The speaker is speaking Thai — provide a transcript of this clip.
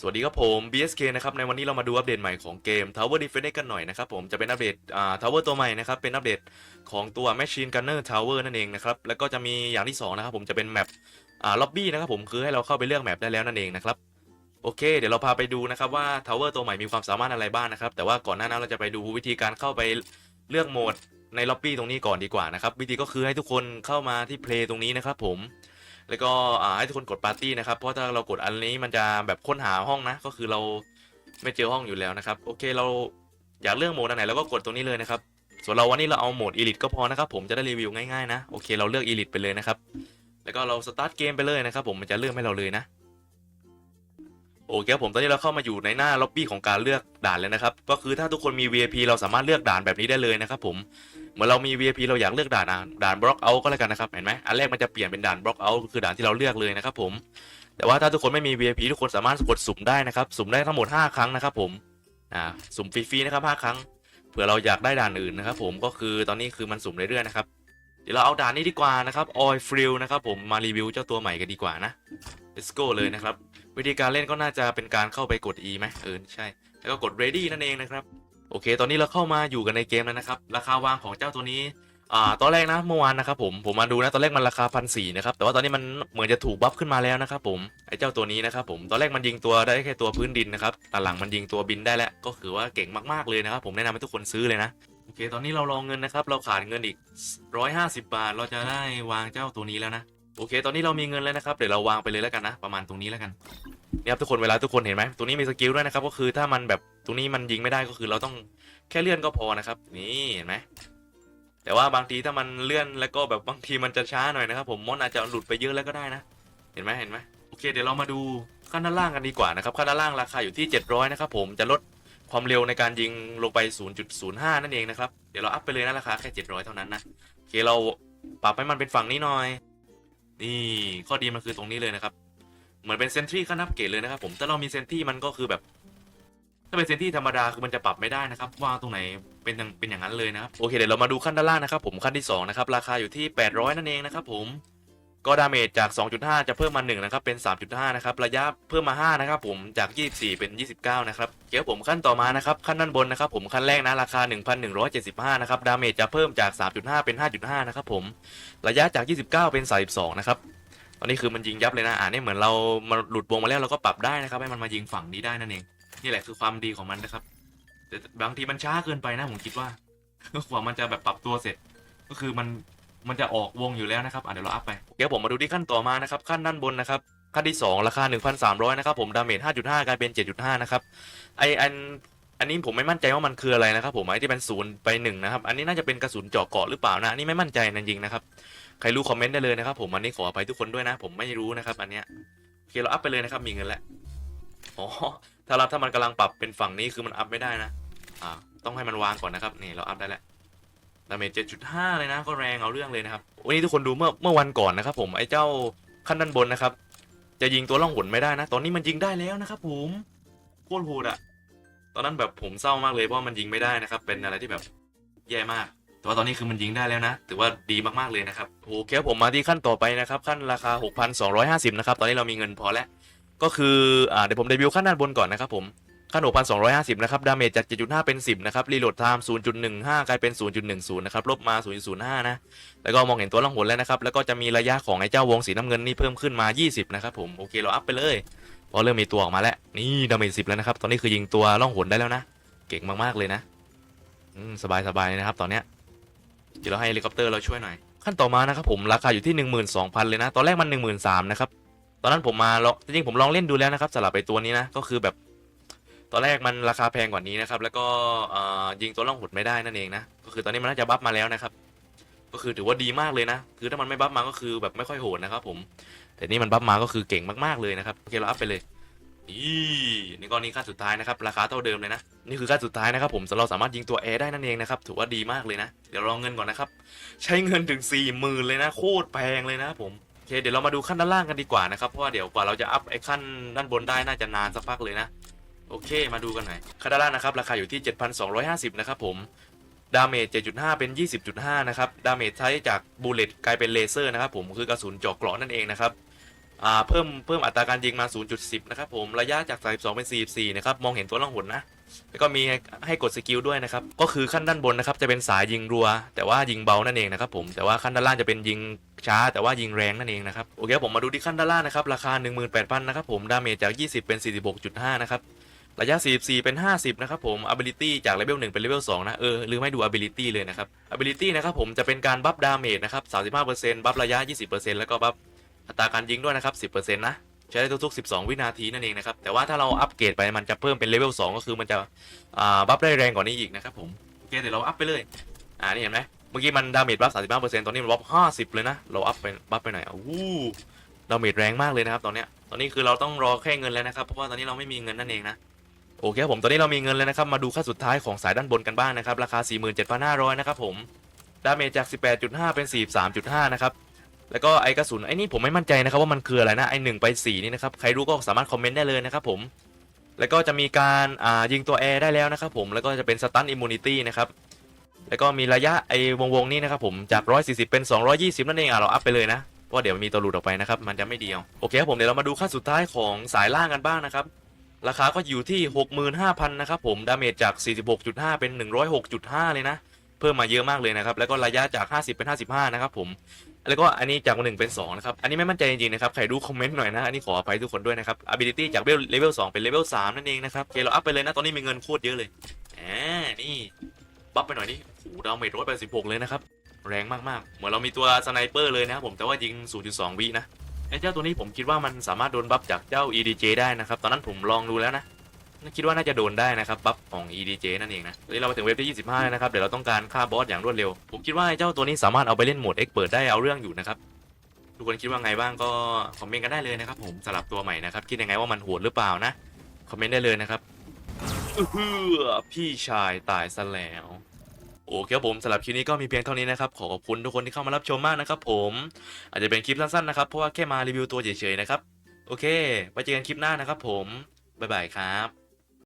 สวัสดีครับผม BSK นะครับในวันนี้เรามาดูอัปเดตใหม่ของเกม Tower Defense กันหน่อยนะครับผมจะเป็นอัปเดตอ่า Tower ตัวใหม่นะครับเป็นอัปเดตของตัว Machine Gunner Tower นั่นเองนะครับแล้วก็จะมีอย่างที่สองนะครับผมจะเป็นแมปอ่าล็อบบี้นะครับผมคือให้เราเข้าไปเลือกแมปได้แล้วนั่นเองนะครับโอเค เดี๋ยวเราพาไปดูนะครับว่า Tower ตัวใหม่มีความสามารถอะไรบ้างนะครับแต่ว่าก่อนหน้านั้นเราจะไปดูวิธีการเข้าไปเลือกโหมดในล็อบบี้ตรงนี้ก่อนดีกว่านะครับวิธีก็คือให้ทุกคนเข้ามาที่เพลย์ตรงนี้นะครับผม แล้วก็อ่าให้ทุกคนกดปาร์ตี้นะครับ เพราะถ้าเรากดอันนี้มันจะแบบค้นหาห้องนะ ก็คือเราไม่เจอห้องอยู่แล้วนะครับ โอเคเราอยากเลือกโหมดอันไหนเราก็กดตรงนี้เลยนะครับ ส่วนเราวันนี้เราเอาโหมดอีลิทก็พอนะครับ ผมจะได้รีวิวง่ายๆนะ โอเคเราเลือกอีลิทไปเลยนะครับ แล้วก็เราสตาร์ทเกมไปเลยนะครับ ผมมันจะเลือกให้เราเลยนะ โอเคครับผมตอนนี้เราเข้ามาอยู่ในหน้าล็อบบี้ของการเลือกด่านเลยนะครับ ก็คือถ้าทุกคนมี VIP เราสามารถเลือกด่านแบบนี้ได้เลยนะครับผมเหมือนเรามี VIP เราอยากเลือกด่านด่านบล็อกเอาก็แล้วกันนะครับเห็นไหมอันแรกมันจะเปลี่ยนเป็นด่านบล็อกเอาคือด่านที่เราเลือกเลยนะครับผมแต่ว่าถ้าทุกคนไม่มี VIP ทุกคนสามารถกดสุ่มได้นะครับสุ่มได้ทั้งหมด 5 ครั้งนะครับผมอ่าสุ่มฟรีๆนะครับ5ครั้งเผื่อเราอยากได้ด่านอื่นนะครับผมก็คือตอนนี้คือมันสุ่มเรื่อยๆนะครับเดี๋ยวเราเอาด่านนี้ดีกว่านะครับ Oil f r i l นะครับผมมารีวิวเจ้าตัวใหม่กันดีกว่านะ let's go เลยนะครับ วิธีการเล่นก็น่าจะเป็นการเข้าไปกด E ไหมเออใช่ แล้วก็กด ready นั่นเองนะครับ โอเค ตอนนี้เราเข้ามาอยู่กันในเกมแล้วนะครับ ราคาวางของเจ้าตัวนี้ อ่า ตอนแรกนะเมื่อวานนะครับผม ผมมาดูนะตอนแรกมันราคาพันสี่นะครับ แต่ว่าตอนนี้มันเหมือนจะถูกบัฟขึ้นมาแล้วนะครับผม ไอ้เจ้าตัวนี้นะครับผม ตอนแรกมันยิงตัวได้แค่ตัวพื้นดินนะครับ แตอนหลังมันยิงตัวบินได้แล้ว ก็คือว่าเก่งมากๆเลยนะครับ ผมแนะนำให้ทุกคนซื้อเลยนะโอเค ตอนนี้เรารองเงินนะครับ เราขาดเงินอีก 150 บาท เราจะได้วางเจ้าตัวนี้แล้วนะ โอเค ตอนนี้เรามีเงินแล้วนะครับ เดี๋ยวเราวางไปเลยแล้วกันนะ ประมาณตรงนี้แล้วกันเนี่ยครับทุกคนเวลาทุกคนเห็นไหมตรงนี้มีสกิลด้วยนะครับ ก็คือถ้ามันแบบตรงนี้มันยิงไม่ได้ก็คือเราต้องแค่เลื่อนก็พอนะครับ นี่เห็นไหมแต่ว่าบางทีถ้ามันเลื่อนแล้วก็แบบบางทีมันจะช้าหน่อยนะครับ ผมมอนอาจจะหลุดไปเยอะแล้วก็ได้นะ เห็นไหมเห็นไหมโอเค เดี๋ยวเรามาดูขั้นด้านล่างกันดีกว่านะครับขั้นด้านล่างราคาอยู่ที่ 700นะครับผมจะลดความเร็วในการยิงลงไป 0.05 นั่นเองนะครับ เดี๋ยวเราอัพไปเลยนะราคาแค่ 700 เท่านั้นนะ โอเค เราปรับให้มันเป็นฝั่งนี้หน่อย นี่ข้อดีมันคือตรงนี้เลยนะครับ เหมือนเป็นเซนทรีขั้นอัปเกรดเลยนะครับผมถ้าเรามีเซนทรีมันก็คือแบบ ถ้าเป็นเซนทรีธรรมดาคือมันจะปรับไม่ได้นะครับวางตรงไหนเป็นอย่างเป็นอย่างนั้นเลยนะครับโอเคเดี๋ยวเรามาดูขั้นด้านล่างนะครับผมขั้นที่สองนะครับราคาอยู่ที่ 800 นั่นเองนะครับผม ก็ดาเมจจาก 2.5 จะเพิ่มมา 1 นะครับ เป็น 3.5 นะครับ ระยะเพิ่มมา 5 นะครับผมจาก 24 เป็น 29 นะครับเดี๋ยวผมขั้นต่อมานะครับ ขั้นด้านบนนะครับผมขั้นแรกนะ ราคา 1,175 นะครับ ดาเมจจะเพิ่มจาก 3.5 เป็น 5.5 นะครับผมระยะจาก 29 เป็น 32 นะครับตอนนี้คือมันยิงยับเลยนะอ่านี่เหมือนเรามาหลุดวงมาแล้วเราก็ปรับได้นะครับให้มันมายิงฝั่งนี้ได้นั่นเองนี่แหละคือความดีของมันนะครับ แต่บางทีมันช้าเกินไปนะผมคิดว่ากว่ามันจะแบบปรับตัวเสร็จ ก็คือมัน มันจะออกวงอยู่แล้วนะครับอะเดี๋ยวเราอัพไปเดี๋ยวผมมาดูที่ขั้นต่อมานะครับขั้นด้านบนนะครับขั้นที่ 2 ราคา 1,300 นะครับผมดาเมจ5.5 กลายเป็น 7.5 นะครับไออันอันนี้ผมไม่มั่นใจว่ามันคืออะไรนะครับผมไอที่เป็นศูนย์ไปหนึ่งนะครับอันนี้น่าจะเป็นกระสุนเจาะเกาะหรือเปล่านะอันนี้ไม่มั่นใจนะจริงๆนะครับใครรู้คอมเมนต์ได้เลยนะครับผมอันนี้ขออภัยทุกคนด้วยนะ ผมไม่รู้นะครับ อันเนี้ยโอเคเราอัพไปเลยนะครับมีเงินแล้วอ๋อถ้าเราถ้ามันกำลังปรับเป็นฝั่งนี้คือมันอัพไม่ได้นะอ่าต้องให้มันวางก่อนนะครับนี่เราอัพได้แล้ว ดาเมจเจ็ดจุดห้าเลยนะ ก็แรงเอาเรื่องเลยนะครับ วันนี้ทุกคนดูเมื่อเมื่อวันก่อนนะครับผมไอ้เจ้าขั้นด้านบนนะครับ จะยิงตัวล่องหนไม่ได้นะ ตอนนี้มันยิงได้แล้วนะครับผมโคตรโหดอะตอนนั้นแบบผมเศร้ามากเลยเพราะมันยิงไม่ได้นะครับ เป็นอะไรที่แบบแย่มาก แต่ว่าตอนนี้คือมันยิงได้แล้วนะ ถือว่าดีมากๆเลยนะครับ โอเคผมมาที่ขั้นต่อไปนะครับ ขั้นราคา 6,250 นะครับ ตอนนี้เรามีเงินพอแล้ว ก็คือ อ่า เดี๋ยวผมเดบิวต์ขั้นด้านบนก่อนนะครับผม ขั้น6,250นะครับ ดาเมจจาก7.5เป็น10นะครับ รีโหลดไทม์0.15กลายเป็น0.10นะครับ ลบมา0.05นย์ห้านะ แล้วก็มองเห็นตัวล่องหนแล้วนะครับ แล้วก็จะมีระยะของไอ้เจ้าวงสีน้ำเงินนี่เพิ่มขึ้นมา20นะครับผม โอเค เราอัพไปเลย พอเริ่มมีตัวออกมาแล้ว นี่ดาเมจ10แล้วนะครับ ตอนนี้คือยิงตัวล่องหนได้แล้วนะ เก่งมากๆเลยนะสบายๆเลยนะครับ ตอนเนี้ย เดี๋ยวเราให้เฮลิคอปเตอร์เราช่วยหน่อย ขั้นต่อมานะครับผมราคาอยู่ที่12,000เลยนะ ตอนแรกมัน13,000นะครับ ตอนนั้นผมมาจริงๆผมลองเล่นดูแล้วนะครับสลับไปตัวนี้นะ ก็คือแบบ ตอนแรกมันราคาแพงกว่านี้นะครับ แล้วก็ยิงตัวล่องหดไม่ได้นั่นเองนะ ก็คือตอนนี้มันน่าจะบัฟมาแล้วนะครับ ก็คือถือว่าดีมากเลยนะ คือถ้ามันไม่บัฟมาก็คือแบบไม่ค่อยโหดนะครับ ผม แต่นี่มันบัฟมาก็คือเก่งมากๆเลยนะครับ โอเคเราอัพไปเลย นี่นี่ก้อนนี้ขั้นสุดท้ายนะครับ ราคาเท่าเดิมเลยนะ นี่คือขั้นสุดท้ายนะครับ ผมเราสามารถยิงตัวแอร์ได้นั่นเองนะครับ ถือว่าดีมากเลยนะ เดี๋ยวลองเงินก่อนนะครับ ใช้เงินถึง4ี่หมื่นเลยนะ โคตรแพงเลยนะผมโอเคเดี๋ยวเรามาดูขั้นด้านล่างกันดีกว่านะครับเพราะว่าเดี๋ยวกว่าเราจะอัพไอ้ขั้นด้านบนได้น่าจะนานสักพักเลยนะ โอเค มาดูกันหน่อยขั้นด้านล่านะครับ ราคาอยู่ที่ 7,250 นะครับผม ดาเมจ 7.5 เป็น 20.5 นะครับ ดาเมจใช้จากบูเลตกลายเป็นเลเซอร์นะครับผม คือกระสุนเจาะเกราะนั่นเองนะครับอ่าเพิ่มเพิ่มอัตราการยิงมา 0.10 นะครับผม ระยะจาก 32 เป็น 44 นะครับ มองเห็นตัวล่องหนนะ แล้วก็มีให้ให้กดสกิลด้วยนะครับ ก็คือขั้นด้านบนนะครับ จะเป็นสายยิงรัว แต่ว่ายิงเบานั่นเองนะครับผม แต่ว่าขั้นด้านล่างจะเป็นยิงช้า แต่ว่ายิงแรงนั่นเองนะครับ โอเคผมมาดูที่ขั้นด้านล่างนะครับ ราคา 18,000 นะครับผม ดาเมจจาก 20 เป็น 46.5 นะครับ ระยะ 44 เป็น 50 นะครับผม ability จากเลเวล1เป็นเลเวล2นะ เออ ลืมให้ดู ability เลยนะครับ ability นะครับผมจะเป็นการบัฟดาเมจนะครับ 35%บัฟระยะ 20%แล้วก็บัฟอัตราการยิงด้วยนะครับ 10%นะ ใช้ได้ทุกๆ 12 วินาทีนั่นเองนะครับ แต่ว่าถ้าเราอัปเกรดไปมันจะเพิ่มเป็นเลเวล2ก็คือมันจะอ่าบัฟได้แรงกว่านี้อีกนะครับผม โอเค เดี๋ยวเราอัพไปเลย อ่า นี่เห็นไหมเมื่อกี้มันดาเมจบัฟ 35%ตอนนี้มันบัฟ 50 เลยนะ เราอัพไปบัฟไปหน่อยอู้ดาเมจแรงมากเลยนะครับตอนเนี้ย ตอนนี้คือเราต้องรอแค่เงินแล้วนะครับ เพราะว่าตอนนี้เราไม่มีเงินนั่นเองนะ โอเคครับผมตอนนี้เรามีเงินแล้วนะครับ มาดูค่าสุดท้ายของสายด้านบนกันบ้างนะครับ ราคา 47,500 นะครับผมดาเมจจาก 18.5 เป็น 43.5 นะครับ แล้วก็ไอกระสุนไอ้นี่ผมไม่มั่นใจนะครับว่ามันคืออะไรนะไอหนึ่งไปสี่นี่นะครับ ใครรู้ก็สามารถคอมเมนต์ได้เลยนะครับผม แล้วก็จะมีการอ่ายิงตัวแอร์ได้แล้วนะครับผม แล้วก็จะเป็นสตันอิมมูนิตี้นะครับ แล้วก็มีระยะไอวงวงๆนี้นะครับผม จาก 140 เป็น 220 นั่นเองอะเราอัพไปเลยนะ เพราะเดี๋ยวมีตัวหลุดออกไปนะครับ มันจะไม่เดียว โอเคครับผมเดี๋ยวเรามาดูค่าสุดท้ายของสายล่างกันบ้างนะครับ ราคาก็อยู่ที่ 65,000 นะครับผม ดาเมจจาก 46.5 เป็น 106.5 เลยนะ เพิ่มมาเยอะมากเลยนะครับ แล้วก็ระยะจาก 50 เป็น 55 นะครับผม แล้วก็อันนี้จาก1เป็น 2 นะครับ อันนี้ไม่มั่นใจจริงๆนะครับ ใครดูคอมเมนต์หน่อยนะ อันนี้ขออภัยทุกคนด้วยนะครับ ability จากเลเวล2เป็นเลเวล3นั่นเองนะครับโอเคเราอัพไปเลยนะ ตอนนี้มีเงินโคตรเยอะเลยแหมนี่ บัฟไปหน่อยนี่โอ้โหดาเมจ186 เลยนะครับ แรงมากๆ เหมือนเรามีตัวสไนเปอร์เลยนะครับผม แต่ว่ายิง 0.2วินะ ไอ้เจ้าตัวนี้ผมคิดว่ามันสามารถโดนบัฟจากเจ้า EDJ ได้นะครับตอนนั้นผมลองดูแล้วนะคิดว่าน่าจะโดนได้นะครับบัฟของ EDJ นั่นเองนะตอนนี้เรามาถึงเว็บที่ 25 นะครับ เดี๋ยวเราต้องการฆ่าบอสอย่างรวดเร็ว ผมคิดว่าไอ้เจ้าตัวนี้สามารถเอาไปเล่นโหมด Expert ได้เอาเรื่องอยู่นะครับ ทุกคนคิดว่าไงบ้างก็คอมเมนต์กันได้เลยนะครับผมสำหรับตัวใหม่นะครับ คิดยังไงว่ามันโหดหรือเปล่านะ คอมเมนต์ได้เลยนะครับอื้อพี่ชายตายซะแล้ว โอเคครับผมสำหรับคลิปนี้ก็มีเพียงเท่านี้นะครับ ขอขอบคุณทุกคนที่เข้ามารับชมมากนะครับผมอาจจะเป็นคลิปสั้นๆนะครับ เพราะว่าแค่มารีวิวตัวเฉยๆนะครับ โอเคไว้เจอกันคลิปหน้านะครับผมบ๊ายบายครับ